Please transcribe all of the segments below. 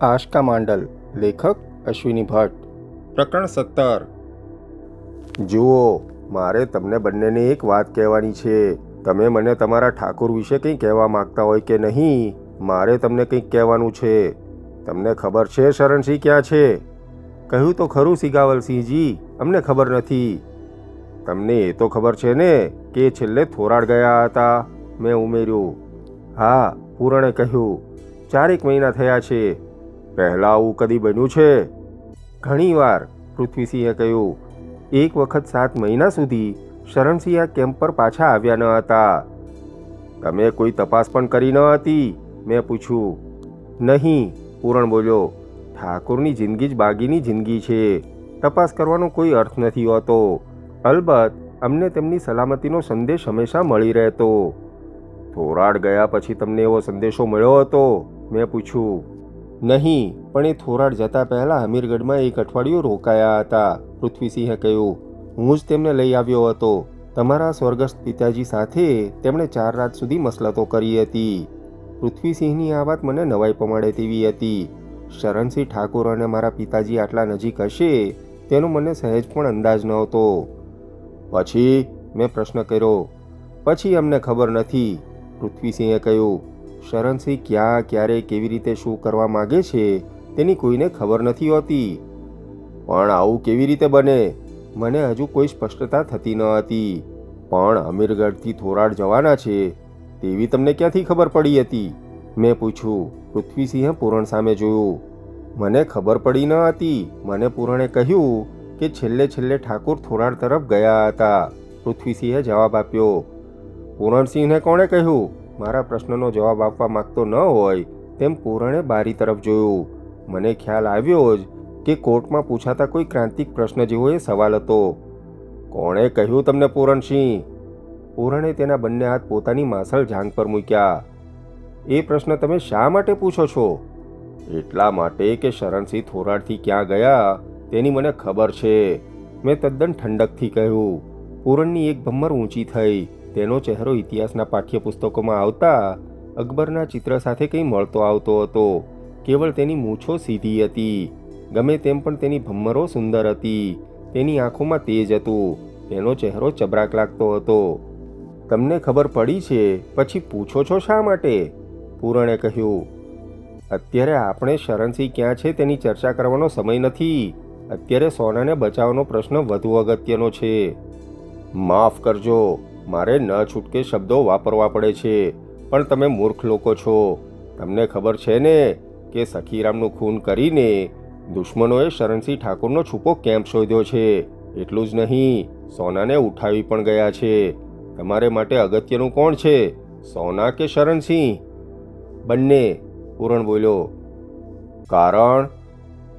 આશકા માંડલ, લેખક અશ્વિની ભટ્ટ. પ્રકરણ સત્તર. જુઓ, મારે તમને બંનેને એક વાત કહેવાની છે. તમે મને તમારા ઠાકુર વિશે કંઈ કહેવા માંગતા હોય કે નહીં? મારે તમને કંઈક કહેવાનું છે. તમને ખબર છે શરણસિંહ ક્યાં છે? કહ્યું તો ખરું સિગાવલસિંહજી, અમને ખબર નથી. તમને એ તો ખબર છે ને કે છેલ્લે થોરાડ ગયા હતા, મેં ઉમેર્યું. હા, પૂરણે કહ્યું. ચારેક મહિના થયા છે. પહેલાં આવું કદી બન્યું છે? ઘણીવાર પૃથ્વીસિંહે કહ્યું, એક વખત સાત મહિના સુધી શરણસિંહ કેમ્પ પર પાછા આવ્યા ન હતા. તમે કોઈ તપાસ પણ કરી ન હતી? મેં પૂછ્યું. નહીં, પૂરણ બોલ્યો. ઠાકોરની જિંદગી જ બાગીની જિંદગી છે. તપાસ કરવાનો કોઈ અર્થ નથી હોતો. અલબત્ત, અમને તેમની સલામતીનો સંદેશ હંમેશા મળી રહેતો. થોરાડ ગયા પછી તમને એવો સંદેશો મળ્યો હતો? મેં પૂછ્યું. નહીં, પણ એ થોરાડ જતા પહેલાં હમીરગઢમાં એક અઠવાડિયું રોકાયા હતા. પૃથ્વીસિંહે કહ્યું, હું જ તેમને લઈ આવ્યો હતો. તમારા સ્વર્ગસ્થ પિતાજી સાથે તેમણે ચાર રાત સુધી મસલતો કરી હતી. પૃથ્વીસિંહની આ વાત મને નવાઈ પમાડે તેવી હતી. શરણસિંહ ઠાકુર અને મારા પિતાજી આટલા નજીક હશે તેનો મને સહેજ પણ અંદાજ નહોતો. પછી? મેં પ્રશ્ન કર્યો. પછી અમને ખબર નથી, પૃથ્વીસિંહે કહ્યું. શરણસિંહ ક્યાં, ક્યારે, કેવી રીતે શું કરવા માગે છે, તેની કોઈને ખબર નથી હોતી. પણ આવું કેવી રીતે બને? મને હજુ કોઈ સ્પષ્ટતા થતી ન હતી. પણ અમીરગઢથી થોરાડ જવાના છે, તેવી તમને ક્યાંથી ખબર પડી હતી? મેં પૂછ્યું, પૃથ્વીસિંહે પૂરણ સામે જોયું. મને ખબર પડી ન હતી. મને પૂરણે કહ્યું કે છેલ્લે છેલ્લે ઠાકુર થોરાડ તરફ ગયા હતા. પૃથ્વીસિંહે જવાબ આપ્યો, પૂરણસિંહને કોણે કહ્યું? મારા પ્રશ્નનો જવાબ આપવા માગતો ન હોય તેમ પૂરણે બારી તરફ જોયું. મને ખ્યાલ આવ્યો જ કે કોર્ટમાં પૂછાતા કોઈ ક્રાંતિક પ્રશ્ન જેવો એ સવાલ હતો. કોણે કહ્યું તમને પૂરણસિંહ? પૂરણે તેના બંને હાથ પોતાની માસળ જાંગ પર મૂક્યા. એ પ્રશ્ન તમે શા માટે પૂછો છો? એટલા માટે કે શરણસિંહ થોરાડથી ક્યાં ગયા તેની મને ખબર છે, મેં તદ્દન ઠંડકથી કહ્યું. પૂરણની એક ભમ્મર ઊંચી થઈ તેનો ચહેરો ઇતિહાસના પાઠ્યપુસ્તકોમાં આવતા અકબરના ચિત્ર સાથે કંઈ મળતો આવતો હતો. કેવળ તેની મૂછો સીધી હતી. ગમે તેમ પણ તેની ભમ્મરો સુંદર હતી. તેની આંખોમાં તેજ હતું. તેનો ચહેરો ચબરાક લાગતો હતો. તમને ખબર પડી છે, પછી પૂછો છો શા માટે? પૂરણે કહ્યું. અત્યારે આપણે શરણસિંહ ક્યાં છે તેની ચર્ચા કરવાનો સમય નથી. અત્યારે સોનાને બચાવવાનો પ્રશ્ન વધુ અગત્યનો છે. માફ કરજો. મારે ન છૂટકે શબ્દો વાપરવા પડે છે. પણ તમે મૂર્ખ લોકો છો. તમને ખબર છે ને કે સખીરામનું ખૂન કરીને દુશ્મનોએ શરણસિંહ ઠાકુરનો છૂપો કેમ્પ શોધ્યો છે? એટલું જ નહીં, સોનાને ઉઠાવી પણ ગયા છે. તમારે માટે અગત્યનું કોણ છે? સોના કે શરણસિંહ? બંને, પૂરણ બોલ્યો. કારણ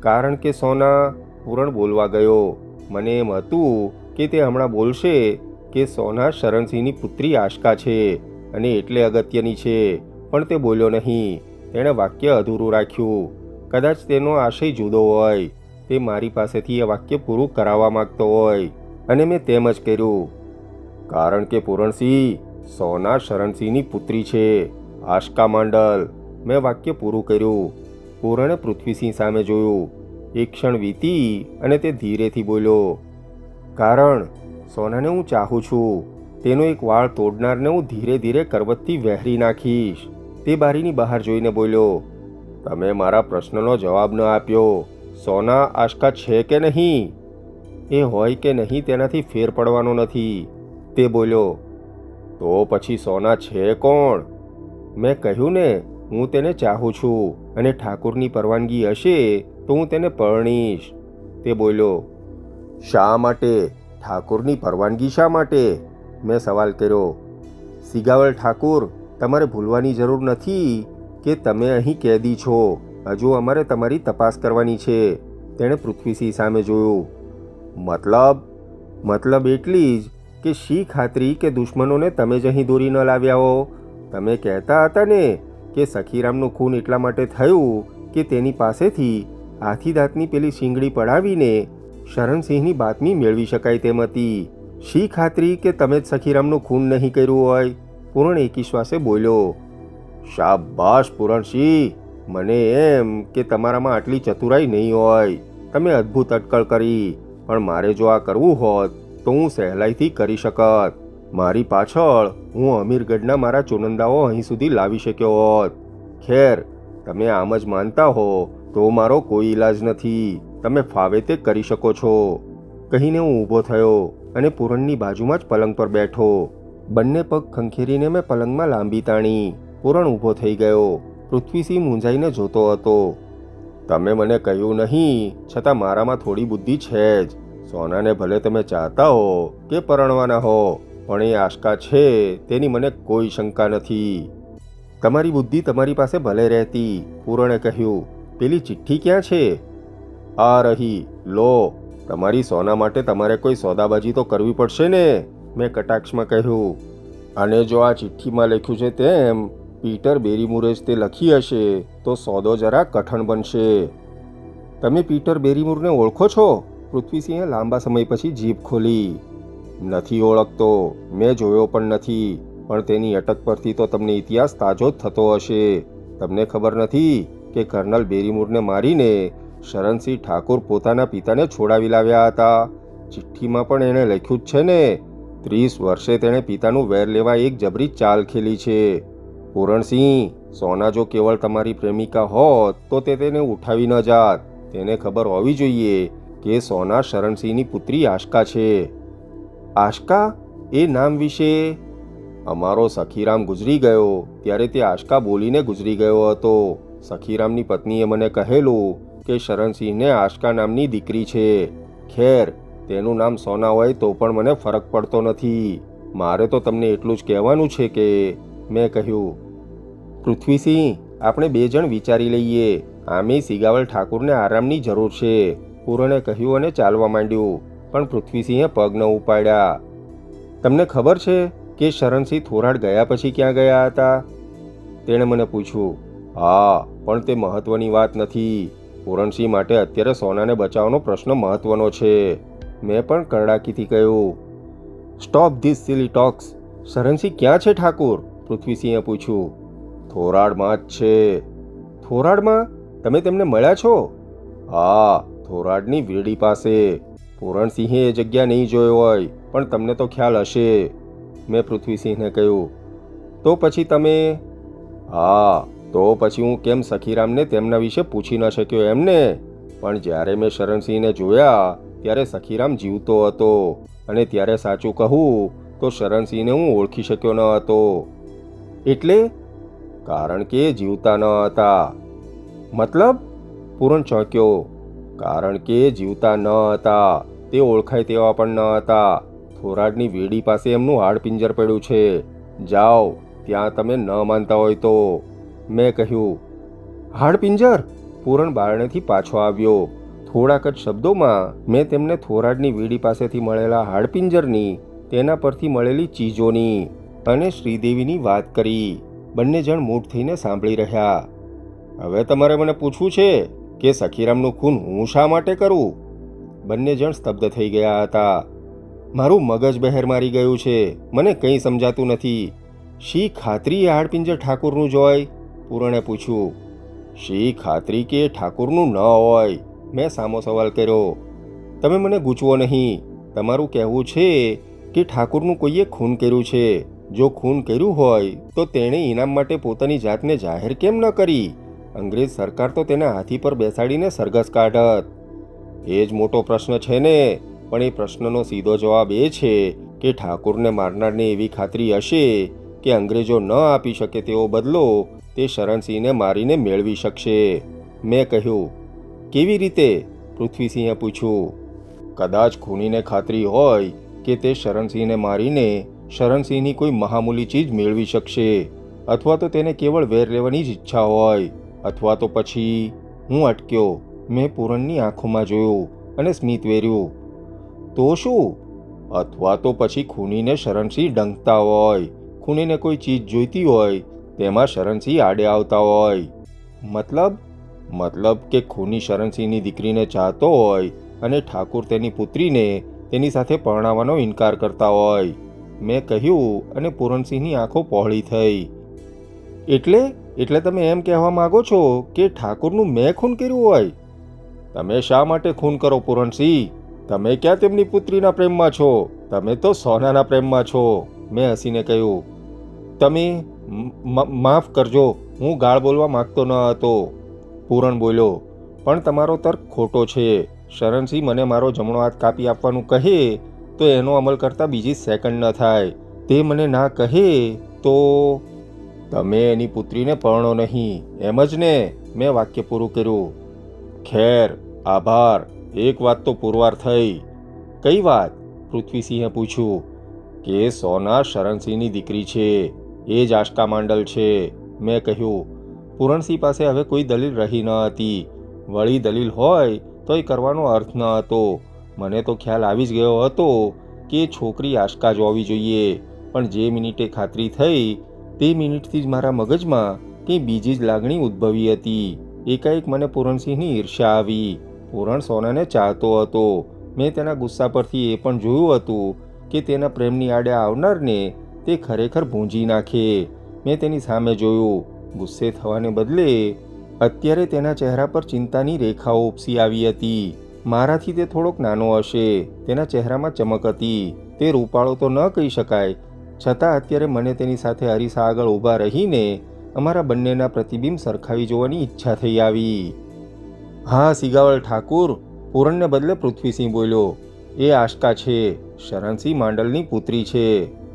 કારણ કે સોના પૂરણ બોલવા ગયો. મને એમ હતું કે તે હમણાં બોલશે કે સોના શરણસિંહની પુત્રી આશકા છે અને એટલે અગત્યની છે. પણ તે બોલ્યો નહીં. તેણે વાક્ય અધૂરું રાખ્યું. કદાચ તેનો આશય જુદો હોય. તે મારી પાસેથી એ વાક્ય પૂરું કરાવવા માંગતો હોય. અને મેં તેમ જ કર્યું. કારણ કે પૂરણસિંહ, સોના શરણસિંહની પુત્રી છે. આશકા માંડલ, મેં વાક્ય પૂરું કર્યું. પૂરણે પૃથ્વીસિંહ સામે જોયું. એક ક્ષણ વીતી અને તે ધીરેથી બોલ્યો. કારણ સોનાને હું ચાહું છું. તેનો એક વાળ તોડનારને હું ધીરે ધીરે કરવતથી વહેરી નાખીશ. તે બારીની બહાર જોઈને બોલ્યો, તમે મારા પ્રશ્નનો જવાબ ન આપ્યો. સોના આશકા છે કે નહીં? એ હોય કે નહીં તેનાથી ફેર પડવાનો નથી. તે બોલ્યો, તો પછી સોના છે કોણ? મેં કહ્યું ને, હું તેને ચાહું છું. અને ઠાકુરની પરવાનગી હશે તો હું તેને પરણીશ. તે બોલ્યો, શા માટે? ઠાકુરની પરવાનગી શા માટે? મેં સવાલ કર્યો. સિગાવલ ઠાકુર, તમારે ભૂલવાની જરૂર નથી કે તમે અહીં કેદી છો? હજુ અમારે તમારી તપાસ કરવાની છે. તેણે પૃથ્વીસિંહ સામે જોયું. મતલબ? મતલબ એટલી જ કે શી ખાતરી કે દુશ્મનોને તમે જ અહીં દોરી ન લાવ્યા હો? તમે કહેતા હતા ને કે સખીરામનું ખૂન એટલા માટે થયું કે તેની પાસેથી હાથી દાંતની પેલી શીંગડી પડાવીને શરણસિંહની બાતમી મેળવી શકાય તેમ હતી. શી ખાતરી કે તમે જ સખીરામનું ખૂન નહીં કર્યું હોય? પૂરણ એકી શ્વાસે બોલ્યો, શાબાશ પૂરણસિંહ મને એમ કે તમારામાં આટલી ચતુરાઈ નહીં હોય. તમે અદ્ભુત અટકળ કરી, પણ મારે જો આ કરવું હોત, તો હું સહેલાઈથી કરી શકત. મારી પાછળ હું અમીરગઢના મારા ચુનંદાઓ અહીં સુધી લાવી શક્યો હોત. ખેર, તમે આમ જ માનતા હો, તો મારો કોઈ ઈલાજ નથી. તમે ફાવે તે કરી શકો છો. કહીને હું ઊભો થયો અને પૂરણની બાજુમાં જ પલંગ પર બેઠો. બંને પગ ખંખેરીને મેં પલંગમાં લાંબી તાણી. પૂરણ ઊભો થઈ ગયો. પૃથ્વીસિંહ મૂંઝાઈને જોતો હતો. તમે મને કહ્યું નહીં, છતાં મારામાં થોડી બુદ્ધિ છે જ. સોનાને ભલે તમે ચાહતા હો કે પરણવાના હો, પણ એ આશકા છે, તેની મને કોઈ શંકા નથી. તમારી બુદ્ધિ તમારી પાસે ભલે રહેતી, પૂરણે કહ્યું. પેલી ચિઠ્ઠી ક્યાં છે? આ રહી. લો, તમારી સોના માટે તમારે કોઈ સોદાબાજી તો કરવી પડશે ને? મેં કટાક્ષમાં કહ્યું. અને જો આ ચિઠ્ઠીમાં લખ્યું છે તેમ, પીટર બેરીમુરે જ તે લખી હશે, તો સોદો જરા કઠણ બનશે. તમે પીટર બેરીમુરને ઓળખો છો? પૃથ્વીસિંહે લાંબા સમય પછી જીભ ખોલી. નથી ઓળખતો, મેં જોયો પણ નથી, પણ તેની અટક પરથી તો તમને ઇતિહાસ તાજો જ થતો હશે. તમને ખબર નથી કે કર્નલ બેરીમુરને મારીને શરણસિંહ ઠાકુર પોતાના પિતાને છોડાવી લાવ્યા હતા. ચિઠ્ઠીમાં પણ એણે લખ્યું જ છે ને, ત્રીસ વર્ષે તેણે પિતાનું વેર લેવા એક જબરી ચાલ ખેલી છે. પૂરણસિંહ, સોના જો કેવળ તમારી પ્રેમિકા હોત, તો તે તેને ઉઠાવી ન જાત. તેને ખબર હોવી જોઈએ કે સોના શરણસિંહની પુત્રી આશકા છે. આશકા? એ નામ વિશે? અમારો સખીરામ ગુજરી ગયો. ત્યારે તે આશકા બોલીને ગુજરી ગયો હતો. સખીરામની પત્નીએ મને કહેલું કે શરણસિંહને આશકા નામની દીકરી છે. ખેર, તેનું નામ સોના હોય તો પણ મને ફરક પડતો નથી. મારે તો તમને એટલું જ કહેવાનું છે કે, મેં કહ્યું. પૃથ્વીસિંહ, આપણે બે જણ વિચારી લઈએ. આમે સિગાવલ ઠાકુરને આરામની જરૂર છે. પૂરણે કહ્યું અને ચાલવા માંડ્યું, પણ પૃથ્વીસિંહે પગ ન ઉપાડ્યા. તમને ખબર છે કે શરણસિંહ થોરાડ ગયા પછી ક્યાં ગયા હતા? તેણે મને પૂછ્યું. હા, પણ તે મહત્વની વાત નથી. પૂરણસિંહ માટે અત્યારે સોનાને બચાવવાનો પ્રશ્ન મહત્વનો છે. મેં પણ કરડાકીથી કહ્યું. Stop this silly talks Sharansinh ક્યાં છે ઠાકુર? પૃથ્વીસિંહે પૂછ્યું. થોરાડમાં જ છે. થોરાડમાં? તમે તેમને મળ્યા છો? હા, થોરાડની વીડી પાસે. પૂરણસિંહે એ જગ્યા નહીં જોઈ હોય, પણ તમને તો ખ્યાલ હશે. મેં પૃથ્વીસિંહને કહ્યું. તો પછી તમે? હા તો પછી હું કેમ સખીરામને તેમના વિશે પૂછી ન શક્યો એમને? પણ જ્યારે મેં શરણસિંહને જોયા, ત્યારે સખીરામ જીવતો હતો. અને ત્યારે સાચું કહું, તો શરણસિંહને હું ઓળખી શક્યો ન હતો. એટલે? કારણ કે જીવતા ન હતા. મતલબ? પૂરણ ચોંક્યો. કારણ કે જીવતા ન હતા. તે ઓળખાય તેવા પણ ન હતા. થોરાડની વેડી પાસે એમનું હાડપિંજર પડ્યું છે. જાઓ, ત્યાં તમે ન માનતા હોય તો. મેં કહ્યું હાડપિંજર પૂરણ બારણેથી પાછો આવ્યો. થોડાક જ શબ્દોમાં મેં તેમને થોરાડની વીડી પાસેથી મળેલા હાડપિંજરની તેના પરથી મળેલી ચીજોની અને શ્રીદેવીની વાત કરી. બંને જણ મૂઢ થઈને સાંભળી રહ્યા. હવે તમારે મને પૂછવું છે કે સખીરામનું ખૂન હું શા માટે કરું? બંને જણ સ્તબ્ધ થઈ ગયા હતા. મારું મગજ બહેર મારી ગયું છે. મને કંઈ સમજાતું નથી. શી ખાતરી હાડપિંજર ઠાકુરનું જ હોય? પૂરણે પૂછ્યું, શી ખાતરી કે ઠાકુરનું ન હોય? મેં સામો સવાલ કર્યો, તમે મને ગૂંચવો નહીં. તમારું કહેવું છે કે ઠાકુરનું કોઈએ ખૂન કર્યું છે. જો ખૂન કર્યું હોય, તો તેણે ઇનામ માટે પોતાની જાતને જાહેર કેમ ન કરી? અંગ્રેજ સરકાર તો તેના હાથી પર બેસાડીને સરઘસ કાઢત. એ જ મોટો પ્રશ્ન છે ને. પણ એ પ્રશ્નનો સીધો જવાબ એ છે કે ઠાકુરને મારનારને એવી ખાતરી હશે કે અંગ્રેજો ન આપી શકે તેવો બદલો તે શરણસિંહને મારીને મેળવી શકશે. મેં કહ્યું, કેવી રીતે? પૃથ્વીસિંહે પૂછ્યું. કદાચ ખૂનીને ખાતરી હોય કે તે શરણસિંહને મારીને શરણસિંહની કોઈ મહામૂલી ચીજ મેળવી શકશે, અથવા તો તેને કેવળ વેર લેવાની જ ઈચ્છા હોય, અથવા તો પછી હું અટક્યો, મેં પૂરણની આંખોમાં જોયું અને સ્મિત વેર્યું. તો શું? અથવા તો પછી ખૂનીને શરણસિંહ ડંકતા હોય, ખૂનીને કોઈ ચીજ જોઈતી હોય તેમાં શરણસિંહ આડે આવતા હોય. મતલબ? મતલબ કે ખૂની શરણસિંહની દીકરીને ચાહતો હોય અને ઠાકુર તેની પુત્રીને તેની સાથે પરણાવવાનો ઇનકાર કરતા હોય. મેં કહ્યું અને પૂરણસિંહની આંખો પહોળી થઈ. એટલે? એટલે તમે એમ કહેવા માગો છો કે ઠાકુરનું મેં ખૂન કર્યું હોય? તમે શા માટે ખૂન કરો પૂરણસિંહ? તમે ક્યાં તેમની પુત્રીના પ્રેમમાં છો? તમે તો સોનાના પ્રેમમાં છો, મેં હસીને કહ્યું. તમે માફ કરજો, હું ગાળ બોલવા માગતો ન હતો. પૂરણ બોલ્યો, પણ તમારો તર્ક ખોટો છે. શરણસિંહ મને મારો જમણો હાથ કાપી આપવાનું કહે, તો એનો અમલ કરતાં બીજી સેકન્ડ ન થાય. તે મને ના કહે, તો તમે એની પુત્રીને પરણો નહીં. એમ જ ને મેં વાક્ય પૂરું કર્યું. ખેર, આભાર, એક વાત તો પુરવાર થઈ. કઈ વાત? પૃથ્વીસિંહે પૂછ્યું. કે સોના શરણસિંહની દીકરી છે. એ જ આશકા માંડલ છે. મેં કહ્યું, પૂરણસિંહ પાસે હવે કોઈ દલીલ રહી ન હતી. વળી દલીલ હોય તો એ કરવાનો અર્થ ન હતો. મને તો ખ્યાલ આવી જ ગયો હતો કે છોકરી આશકા જ હોવી જોઈએ. પણ જે મિનિટે ખાતરી થઈ, તે મિનિટથી જ મારા મગજમાં કંઈ બીજી જ લાગણી ઉદ્ભવી હતી. એકાએક મને પૂરણસિંહની ઈર્ષ્યા આવી. પૂરણ સોનાને ચાહતો હતો. મેં તેના ગુસ્સા પરથી એ પણ જોયું હતું કે તેના પ્રેમની આડે આવનારને તે ખરેખર ભૂંજી નાખે. મેં તેની સામે જોયું. ગુસ્સે થવાને બદલે અત્યારે તેના ચહેરા પર ચિંતાની રેખાઓ ઉપસી આવી હતી. મારાથી તે થોડોક નાનો હશે. તેના ચહેરામાં ચમક હતી. તે રૂપાળો તો ન કહી શકાય. છતાં અત્યારે મને તેની સાથે હરીસા આગળ ઊભા રહીને અમારા બંનેના પ્રતિબિંબ સરખાવી જોવાની ઈચ્છા થઈ આવી. હા, સિગાવલ ઠાકુર, પૂરણને બદલે પૃથ્વીસિંહ બોલ્યો. એ આશકા છે. શરણસિંહ માંડલની પુત્રી છે.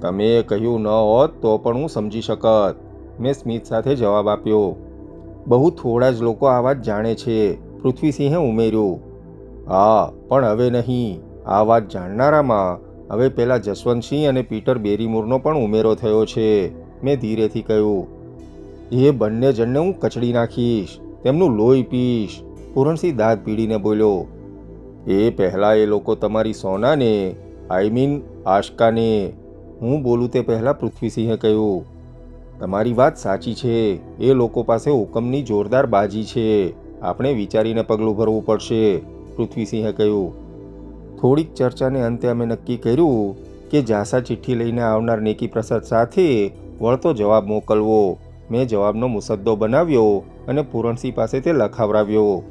તમે કહ્યું ન હોત તો પણ હું સમજી શકત, મેં સ્મિત સાથે જવાબ આપ્યો. બહુ થોડા જ લોકો આ વાત જાણે છે. પૃથ્વીસિંહે ઉમેર્યું. હા, પણ હવે નહીં. આ વાત જાણનારામાં હવે પેલા જસવંતસિંહ અને પીટર બેરીમૂરનો પણ ઉમેરો થયો છે, મેં ધીરેથી કહ્યું. એ બંને જણને હું કચડી નાખીશ, તેમનું લોહી પીશ, પૂરણસિંહ દાંત પીડીને બોલ્યો. એ પહેલાં એ લોકો તમારી સોનાને, આઈ મીન આશકાને હું બોલું તે પહેલાં પૃથ્વીસિંહે કહ્યું, તમારી વાત સાચી છે. એ લોકો પાસે હુકમની જોરદાર બાજી છે. આપણે વિચારીને પગલું ભરવું પડશે. પૃથ્વીસિંહે કહ્યું, થોડીક ચર્ચાને અંતે અમે નક્કી કર્યું કે જાસા ચિઠ્ઠી લઈને આવનાર નેકી પ્રસાદ સાથે વળતો જવાબ મોકલવો. મેં જવાબનો મુસદ્દો બનાવ્યો અને પૂરણસિંહ પાસે તે લખાવરાવ્યો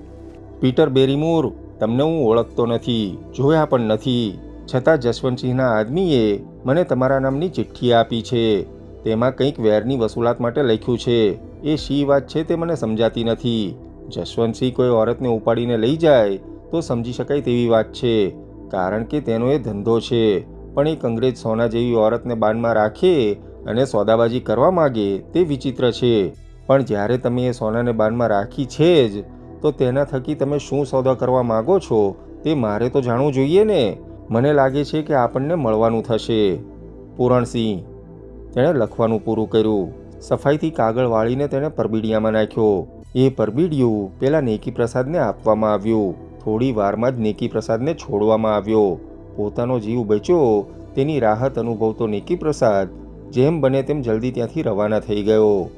પીટર બેરીમૂર, તમને હું ઓળખતો નથી, જોયા પણ નથી. છતાં જસવંતસિંહના આદમીએ મને તમારા નામની ચિઠ્ઠી આપી છે. તેમાં કંઈક વેરની વસૂલાત માટે લખ્યું છે. એ શી વાત છે તે મને સમજાતી નથી. જશવંતસિંહ કોઈ ઓરતને ઉપાડીને લઈ જાય તો સમજી શકાય તેવી વાત છે. કારણ કે તેનો એ ધંધો છે. પણ એક અંગ્રેજ સોના જેવી ઓરતને બાનમાં રાખે અને સોદાબાજી કરવા માગે તે વિચિત્ર છે. પણ જ્યારે તમે એ સોનાને બાનમાં રાખી છે જ, તો તેના થકી તમે શું સોદા કરવા માગો છો તે મારે તો જાણવું જોઈએ ને? મને લાગે છે કે આપણને મળવાનું થશે. પૂરણસિંહ, તેણે લખવાનું પૂરું કર્યું. સફાઈથી કાગળ વાળીને તેણે પરબીડિયામાં નાખ્યો. એ પરબીડિયું પેલા નેકી પ્રસાદને આપવામાં આવ્યું. થોડી વારમાં જ નેકી પ્રસાદને છોડવામાં આવ્યો. પોતાનો જીવ બચ્યો, તેની રાહત અનુભવતો નેકી પ્રસાદ જેમ બને તેમ જલ્દી ત્યાંથી રવાના થઈ ગયો.